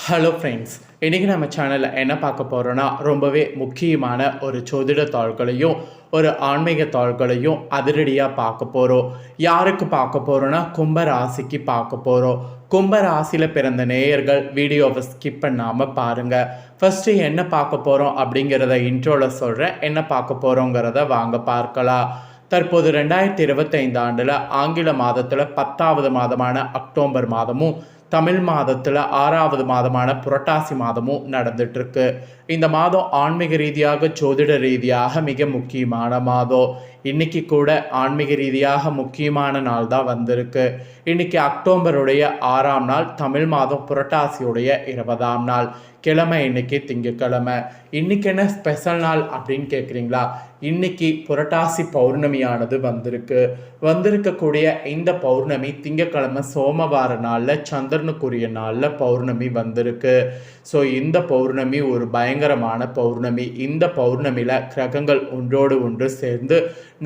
Hello friends இன்றைக்கி நம்ம சேனலில் என்ன பார்க்க போகிறோன்னா ரொம்பவே முக்கியமான ஒரு ஜோதிட தாள்களையும் ஒரு ஆன்மீக தாள்களையும் அதிரடியாக பார்க்க போகிறோம் யாருக்கு பார்க்க போகிறோன்னா கும்ப ராசிக்கு பார்க்க போகிறோம் கும்ப ராசியில் பிறந்த நேயர்கள் வீடியோவை ஸ்கிப் பண்ணாமல் பாருங்கள் ஃபஸ்ட்டு என்ன பார்க்க போகிறோம் அப்படிங்கிறத இன்ட்ரோவில் சொல்கிறேன் என்ன பார்க்க போகிறோங்கிறத வாங்க பார்க்கலாம். தற்போது ரெண்டாயிரத்தி இருபத்தைந்து ஆண்டில் ஆங்கில மாதத்தில் பத்தாவது மாதமான அக்டோபர் மாதமும் தமிழ் மாதத்தில் ஆறாவது மாதமான புரட்டாசி மாதமும் நடந்துட்டுருக்கு. இந்த மாதம் ஆன்மீக ரீதியாக ஜோதிட ரீதியாக மிக முக்கியமான மாதம். இன்னைக்கு கூட ஆன்மீக ரீதியாக முக்கியமான நாள் தான் வந்திருக்கு. இன்னைக்கு அக்டோபருடைய ஆறாம் நாள் தமிழ் மாதம் புரட்டாசியுடைய இருபதாம் நாள். கிழமை இன்னைக்கு திங்கக்கிழமை இன்னைக்கு என்ன ஸ்பெஷல் நாள் அப்படின்னு கேட்குறீங்களா இன்னைக்கு புரட்டாசி பௌர்ணமியானது வந்திருக்கு. வந்திருக்கக்கூடிய இந்த பௌர்ணமி திங்கக்கிழமை சோமவார நாளில் சந்திரனுக்குரிய நாளில் பௌர்ணமி வந்திருக்கு. ஸோ இந்த பௌர்ணமி ஒரு பயங்கரமான பௌர்ணமி. இந்த பௌர்ணமியில் கிரகங்கள் ஒன்றோடு ஒன்று சேர்ந்து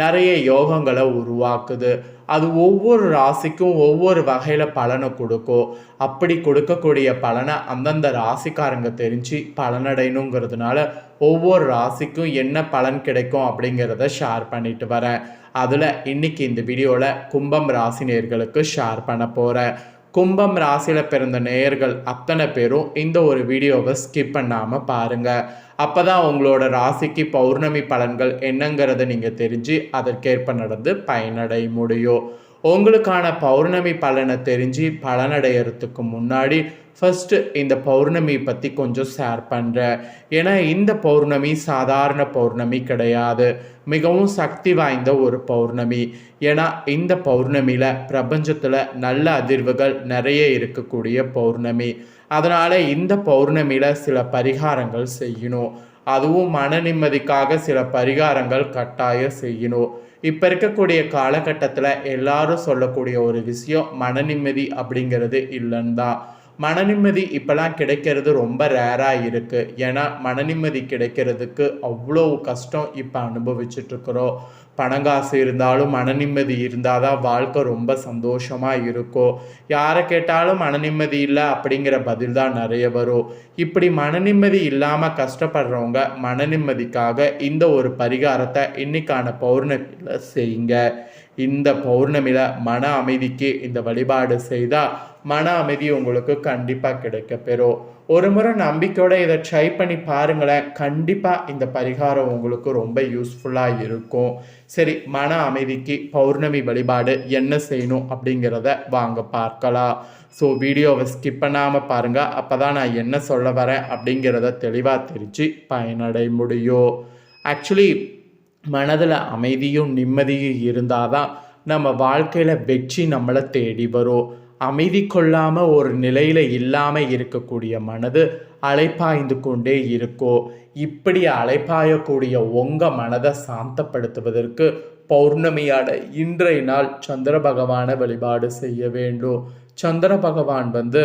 நிறைய யோகங்களை உருவாக்குது. அது ஒவ்வொரு ராசிக்கும் ஒவ்வொரு வகையில் பலனை கொடுக்கும். அப்படி கொடுக்கக்கூடிய பலனை அந்தந்த ராசிக்காரங்க தெரிஞ்சு பலனடையணுங்கிறதுனால ஒவ்வொரு ராசிக்கும் என்ன பலன் கிடைக்கும் அப்படிங்கிறத ஷேர் பண்ணிட்டு வரேன். அதில் இன்னைக்கு இந்த வீடியோவில் கும்பம் ராசி நேர்களுக்கு ஷேர் பண்ண போகிறேன் கும்பம் ராசியில் பிறந்த நேயர்கள் அத்தனை பேரும் இந்த ஒரு வீடியோவை ஸ்கிப் பண்ணாமல் பாருங்கள் அப்போ தான் உங்களோட ராசிக்கு பௌர்ணமி பலன்கள் என்னங்கிறத நீங்கள் தெரிஞ்சு அதற்கேற்ப நடந்து பயனடைய முடியும் உங்களுக்கான பௌர்ணமி பலனை தெரிஞ்சு பலனடைகிறதுக்கு முன்னாடி ஃபஸ்ட்டு இந்த பௌர்ணமி பற்றி கொஞ்சம் ஷேர் பண்ணுறேன் ஏன்னா இந்த பௌர்ணமி சாதாரண பௌர்ணமி கிடையாது. மிகவும் சக்தி வாய்ந்த ஒரு பௌர்ணமி. ஏன்னா இந்த பௌர்ணமியில் பிரபஞ்சத்தில் நல்ல அதிர்வுகள் நிறைய இருக்கக்கூடிய பௌர்ணமி. அதனால் இந்த பௌர்ணமியில் சில பரிகாரங்கள் செய்யணும். அதுவும் மன நிம்மதிக்காக சில பரிகாரங்கள் கட்டாயம் செய்யணும். இப்போ இருக்கக்கூடிய காலகட்டத்தில் எல்லாரும் சொல்லக்கூடிய ஒரு விஷயம் மன நிம்மதி அப்படிங்கிறது இல்லைன்னு தான். மன நிம்மதி இப்போலாம் கிடைக்கிறது ரொம்ப ரேராக இருக்குது ஏன்னா மன நிம்மதி கிடைக்கிறதுக்கு அவ்வளோ கஷ்டம் இப்போ அனுபவிச்சுட்ருக்குறோம் பணங்காசு இருந்தாலும் மன நிம்மதி இருந்தால் தான் வாழ்க்கை ரொம்ப சந்தோஷமாக இருக்கும். யாரை கேட்டாலும் மன நிம்மதி இல்லை அப்படிங்கிற பதில் தான் நிறைய வரும். இப்படி மன நிம்மதி இல்லாமல் கஷ்டப்படுறவங்க மன நிம்மதிக்காக இந்த ஒரு பரிகாரத்தை இன்னைக்கான பௌர்ணமியில் செய்யுங்க. இந்த பௌர்ணமியில் மன அமைதிக்கு இந்த வழிபாடு செய்தால் மன அமைதி உங்களுக்கு கண்டிப்பாக கிடைக்கப்பெறும் ஒரு முறை நம்பிக்கையோட இதை ட்ரை பண்ணி பாருங்களேன். கண்டிப்பாக இந்த பரிகாரம் உங்களுக்கு ரொம்ப யூஸ்ஃபுல்லாக இருக்கும். சரி மன அமைதிக்கு பௌர்ணமி வழிபாடு என்ன செய்யணும் அப்படிங்கிறத வாங்க பார்க்கலாம். ஸோ வீடியோவை ஸ்கிப் பண்ணாமல் பாருங்கள் அப்போ தான் நான் என்ன சொல்ல வரேன் அப்படிங்கிறத தெளிவாக தெரிஞ்சு பயனடை முடியும் ஆக்சுவலி மனதில் அமைதியும் நிம்மதியும் இருந்தால் தான் நம்ம வாழ்க்கையில் வெற்றி நம்மளை தேடி வரும். அமைதி கொள்ளாமல் ஒரு நிலையில் இல்லாமல் இருக்கக்கூடிய மனது அலைப்பாய்ந்து கொண்டே இருக்கோ? இப்படி அலைப்பாயக்கூடிய உங்கள் மனதை சாந்தப்படுத்துவதற்கு பௌர்ணமியான இன்றைய நாள் சந்திர பகவானை வழிபாடு செய்ய வேண்டும். சந்திர பகவான் வந்து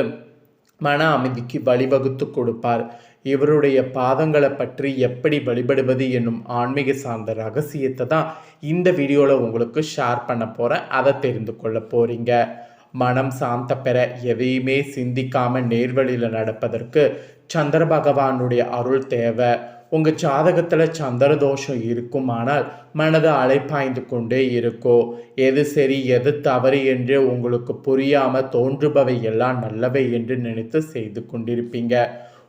மன அமைதிக்கு வழிவகுத்து கொடுப்பார். இவருடைய பாதங்களை பற்றி எப்படி வழிபடுவது என்னும் ஆன்மீக சார்ந்த ரகசியத்தை தான் இந்த வீடியோவில் உங்களுக்கு ஷேர் பண்ண போகிறேன் அதை தெரிந்து கொள்ள போகிறீங்க மனம் சாந்த பெற எதையுமே சிந்திக்காம நேர்வழியில் நடப்பதற்கு சந்திர பகவானுடைய அருள் தேவை. உங்கள் ஜாதகத்தில் சந்திர தோஷம் இருக்குமானால் மனது அலைப்பாய்ந்து கொண்டே இருக்கோ. எது சரி எது தவறு என்று உங்களுக்கு புரியாமல் தோன்றுபவை எல்லாம் நல்லவை என்று நினைத்து செய்து கொண்டிருப்பீங்க.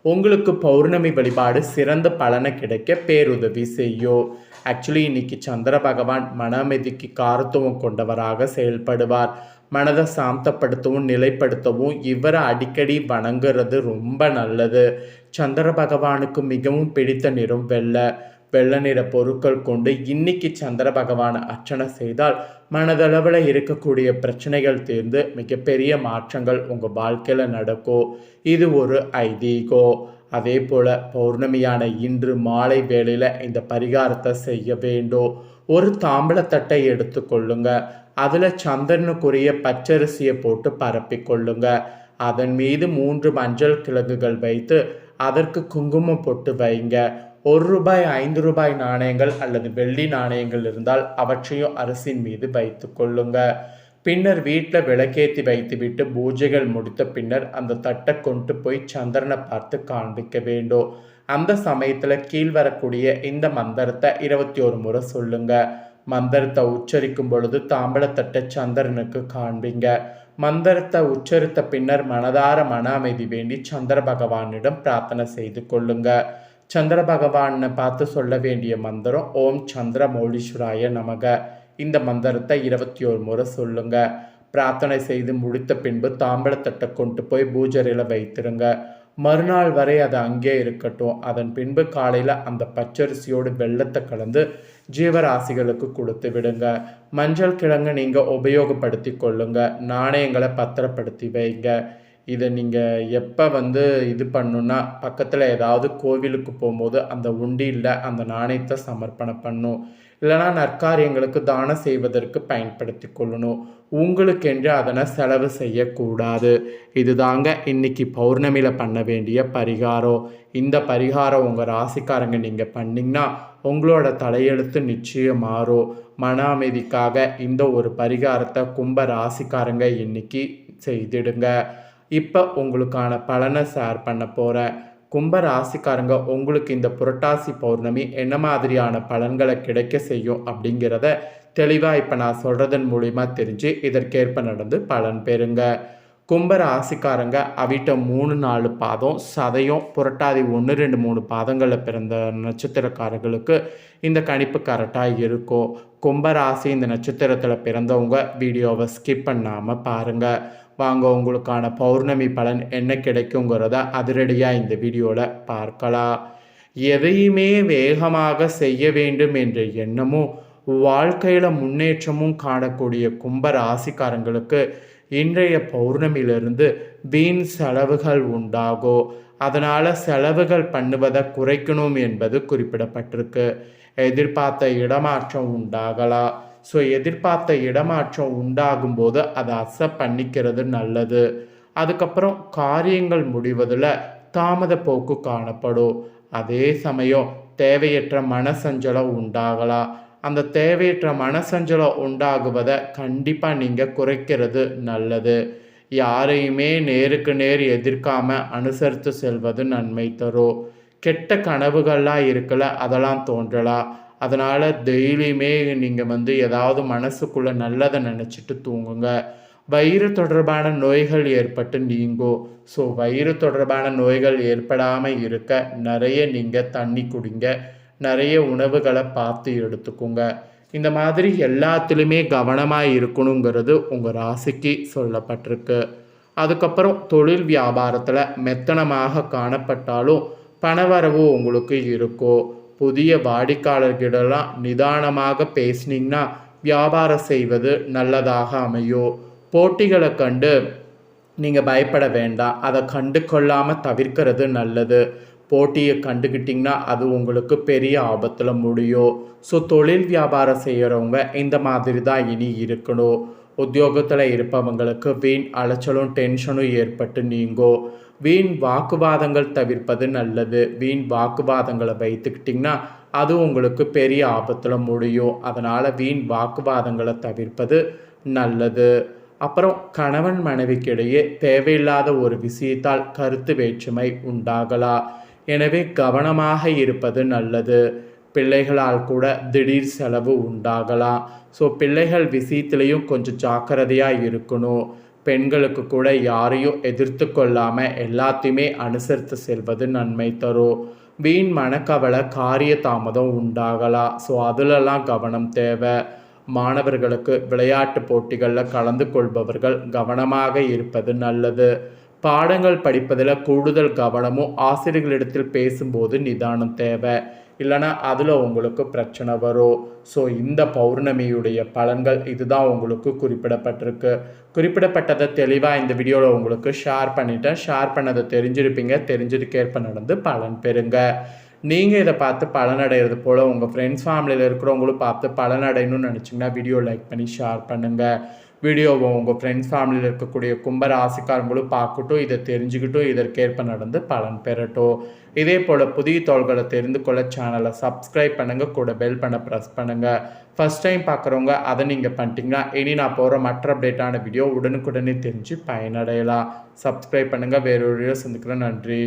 உங்களுக்கு பௌர்ணமி வழிபாடு சிறந்த பலனை கிடைக்க பேருதவி செய்யும் ஆக்சுவலி இன்னைக்கு சந்திர பகவான் மன அமைதிக்கு காரத்துவம் கொண்டவராக செயல்படுவார். மனதை சாந்தப்படுத்தவும் நிலைப்படுத்தவும் இவரை அடிக்கடி வணங்குறது ரொம்ப நல்லது. சந்திர பகவானுக்கு மிகவும் பிடித்த நிறம் வெள்ளை. வெள்ளை நிற பொருட்கள் கொண்டு இன்னைக்கு சந்திர பகவானை அர்ச்சனை செய்தால் மனதளவில் இருக்கக்கூடிய பிரச்சனைகள் தீர்ந்து மிகப்பெரிய மாற்றங்கள் உங்கள் வாழ்க்கையில் நடக்கும். இது ஒரு ஐதீகம் அதே போல் பௌர்ணமியான இன்று மாலை வேளையில் இந்த பரிகாரத்தை செய்ய வேண்டும். ஒரு தாம்பளத்தட்டை எடுத்துக்கொள்ளுங்க. அதில் சந்திரனுக்குரிய பச்சரிசியை போட்டு பரப்பி கொள்ளுங்க. அதன் மீது மூன்று மஞ்சள் கிழங்குகள் வைத்து அதற்கு குங்குமம் போட்டு வைங்க. ஒரு ரூபாய் ஐந்து ரூபாய் நாணயங்கள் அல்லது வெள்ளி நாணயங்கள் இருந்தால் அவற்றையும் அரசின் மீது வைத்து கொள்ளுங்க. பின்னர் வீட்டில் விளக்கேற்றி வைத்துவிட்டு பூஜைகள் முடித்த பின்னர் அந்த தட்டை கொண்டு போய் சந்திரனை பார்த்து காண்பிக்க வேண்டும். அந்த சமயத்தில் கீழ் வரக்கூடிய இந்த மந்திரத்தை இருபத்தி ஒரு முறை சொல்லுங்கள் மந்திரத்தை உச்சரிக்கும் பொழுது தாம்பளத்தட்டை சந்திரனுக்கு காண்பிங்க. மந்திரத்தை உச்சரித்த பின்னர் மனதார மன அமைதி வேண்டி சந்திர பகவானிடம் பிரார்த்தனை செய்து கொள்ளுங்க. சந்திர பகவானை பார்த்து சொல்ல வேண்டிய மந்திரம் ஓம் சந்திர மௌலீஸ்வராய நமக. இந்த மந்திரத்தை இருபத்தி ஒரு முறை சொல்லுங்க. பிரார்த்தனை செய்து முடித்த பின்பு தாம்பளத்தட்டை கொண்டு போய் பூஜரையில் வைத்திருங்க. மறுநாள் வரை அது அங்கே இருக்கட்டும். அதன் பின்பு காலையில் அந்த பச்சரிசியோடு வெள்ளத்தை கலந்து ஜீவராசிகளுக்கு கொடுத்து விடுங்க. மஞ்சள் கிழங்கு நீங்கள் உபயோகப்படுத்தி கொள்ளுங்க நாணயங்களை பத்திரப்படுத்தி வைங்க. இதை நீங்கள் எப்போ வந்து இது பண்ணுன்னா பக்கத்தில் ஏதாவது கோவிலுக்கு போகும்போது அந்த உண்டியில் அந்த நாணயத்தை சமர்ப்பணம் பண்ணும். இல்லைனா நற்காரியங்களுக்கு தானம் செய்வதற்கு பயன்படுத்தி கொள்ளணும். உங்களுக்கென்று அதனை செலவு செய்யக்கூடாது. இதுதாங்க இன்னைக்கு பௌர்ணமியில் பண்ண வேண்டிய பரிகாரம். இந்த பரிகாரம் உங்கள் ராசிக்காரங்க நீங்கள் பண்ணிங்கன்னா உங்களோட தலையெழுத்து நிச்சயம் மாறும் மன அமைதிக்காக இந்த ஒரு பரிகாரத்தை கும்ப ராசிக்காரங்க இன்னைக்கு செய்திடுங்க. இப்போ உங்களுக்கான பலனை ஷேர் பண்ண போகிறேன் கும்ப ராசிக்காரங்க உங்களுக்கு இந்த புரட்டாசி பௌர்ணமி என்ன மாதிரியான பலன்களை கிடைக்க செய்யும் அப்படிங்கிறத தெளிவாக இப்போ நான் சொல்கிறதன் மூலிமா தெரிஞ்சு இதற்கேற்ப நடந்து பலன் பெறுங்க. கும்ப ராசிக்காரங்க அவிட்ட மூணு நாலு பாதம் சதையும் புரட்டாதி ஒன்று ரெண்டு மூணு பாதங்களில் பிறந்த நட்சத்திரக்காரர்களுக்கு இந்த கணிப்பு கரெக்டாக இருக்கும். கும்பராசி இந்த நட்சத்திரத்தில் பிறந்தவங்க வீடியோவை ஸ்கிப் பண்ணாமல் பாருங்கள் வாங்க உங்களுக்கான பௌர்ணமி பலன் என்ன கிடைக்குங்கிறத அதிரடியாக இந்த வீடியோவில் பார்க்கலாம். எதையுமே வேகமாக செய்ய வேண்டும் என்ற எண்ணமும் வாழ்க்கையில் முன்னேற்றமும் காணக்கூடிய கும்ப ராசிக்காரங்களுக்கு இன்றைய பௌர்ணமியிலிருந்து வீண் செலவுகள் உண்டாகும் அதனால் செலவுகள் பண்ணுவதை குறைக்கணும் என்பது குறிப்பிடப்பட்டிருக்கு. எதிர்பார்த்த இடமாற்றம் உண்டாகலாம். ஸோ எதிர்பார்த்த இடமாற்றம் உண்டாகும் போது அதை அக்செப்ட் பண்ணிக்கிறது நல்லது. அதுக்கப்புறம் காரியங்கள் முடிவதில் தாமத போக்கு காணப்படும். அதே சமயம் தேவையற்ற மனசஞ்சலம் உண்டாகலாம். அந்த தேவையற்ற மனசஞ்சலம் உண்டாகுவதை கண்டிப்பாக நீங்கள் குறைக்கிறது நல்லது. யாரையுமே நேருக்கு நேர் எதிர்க்காம அனுசரித்து செல்வது நன்மை தரும். கெட்ட கனவுகள்லாம் இருக்கல அதெல்லாம் தோன்றலாம். அதனால் டெய்லியுமே நீங்கள் வந்து ஏதாவது மனசுக்குள்ளே நல்லதை நினச்சிட்டு தூங்குங்க. வயிறு தொடர்பான நோய்கள் ஏற்பட்டு நீங்கும் ஸோ வயிறு தொடர்பான நோய்கள் ஏற்படாமல் இருக்க நிறைய நீங்கள் தண்ணி குடிங்க. நிறைய உணவுகளை பார்த்து எடுத்துக்கோங்க. இந்த மாதிரி எல்லாத்துலேயுமே கவனமாக இருக்கணுங்கிறது உங்கள் ராசிக்கு சொல்லப்பட்டிருக்கு. அதுக்கப்புறம் தொழில் வியாபாரத்தில் மெத்தனமாக காணப்பட்டாலும் பணவரவு உங்களுக்கு இருக்கும் புதிய வாடிக்கையாளர்களிடலாம் நிதானமாக பேசினீங்கன்னா வியாபாரம் செய்வது நல்லதாக அமையும். போட்டிகளை கண்டு நீங்கள் பயப்பட வேண்டாம். அதை கண்டு கொள்ளாமல் தவிர்க்கிறது நல்லது. போட்டியை கண்டுக்கிட்டிங்கன்னா அது உங்களுக்கு பெரிய ஆபத்தில் முடியும். ஸோ தொழில் வியாபாரம் செய்கிறவங்க இந்த மாதிரி தான் இனி இருக்கணும். உத்தியோகத்தில் இருப்பவங்களுக்கு வீண் அலைச்சலும் டென்ஷனும் ஏற்பட்டு நீங்கும். வீண் வாக்குவாதங்கள் தவிர்ப்பது நல்லது. வீண் வாக்குவாதங்களை வைத்துக்கிட்டிங்கன்னா அது உங்களுக்கு பெரிய ஆபத்தில் முடியும். அதனால் வீண் வாக்குவாதங்களை தவிர்ப்பது நல்லது. அப்புறம் கணவன் மனைவிக்கிடையே தேவையில்லாத ஒரு விஷயத்தால் கருத்து வேற்றுமை உண்டாகலாம் எனவே கவனமாக இருப்பது நல்லது. பிள்ளைகளால் கூட திடீர் செலவு உண்டாகலாம். ஸோ பிள்ளைகள் விஷயத்துலேயும் கொஞ்சம் ஜாக்கிரதையாக இருக்கணும். பெண்களுக்கு கூட யாரையும் எதிர்த்து கொள்ளாமல் எல்லாத்தையுமே அனுசரித்து செல்வது நன்மை தரும் வீண் மனக்கவலை காரிய தாமதம் உண்டாகலாம் ஸோ அதிலெல்லாம் கவனம் தேவை. மாணவர்களுக்கு விளையாட்டு போட்டிகளில் கலந்து கொள்பவர்கள் கவனமாக இருப்பது நல்லது. பாடங்கள் படிப்பதில் கூடுதல் கவனமும் ஆசிரியர்களிடத்தில் பேசும்போது நிதானம் தேவை. இல்லைனா அதில் உங்களுக்கு பிரச்சனை வரும் ஸோ இந்த பௌர்ணமியுடைய பலன்கள் இதுதான் உங்களுக்கு குறிப்பிடப்பட்டிருக்கு. குறிப்பிடப்பட்டதை தெளிவாக இந்த வீடியோவில் உங்களுக்கு ஷேர் பண்ணிட்டேன். ஷேர் பண்ணதை தெரிஞ்சிருப்பீங்க. தெரிஞ்சதுக்கேற்ப நடந்து பலன் பெறுங்க. நீங்கள் இதை பார்த்து பலனடைகிறது போல் உங்கள் ஃப்ரெண்ட்ஸ் ஃபேமிலியில் இருக்கிறவங்களும் பார்த்து பலனடையணும்னு நினச்சிங்கன்னா வீடியோ லைக் பண்ணி ஷேர் பண்ணுங்கள் வீடியோவை உங்கள் ஃப்ரெண்ட்ஸ் ஃபேமிலியில் இருக்கக்கூடிய கும்ப ராசிக்காரங்களும் பார்க்கட்டும் இதை தெரிஞ்சுக்கிட்டும் இதற்கேற்ப நடந்து பலன் பெறட்டும். இதே போல் புதிய தோள்களை தெரிந்து கொள்ள சேனலை சப்ஸ்கிரைப் பண்ணுங்கள் கூட பெல் பண்ண ப்ரெஸ் பண்ணுங்கள் ஃபஸ்ட் டைம் பார்க்குறவங்க அதை நீங்கள் பண்ணிட்டீங்கன்னா இனி நான் போகிற மற்ற அப்டேட்டான வீடியோ உடனுக்குடனே தெரிஞ்சு பயனடையலாம். சப்ஸ்கிரைப் பண்ணுங்கள் வேறொரு வீடியோ சந்திக்கிறேன். நன்றி.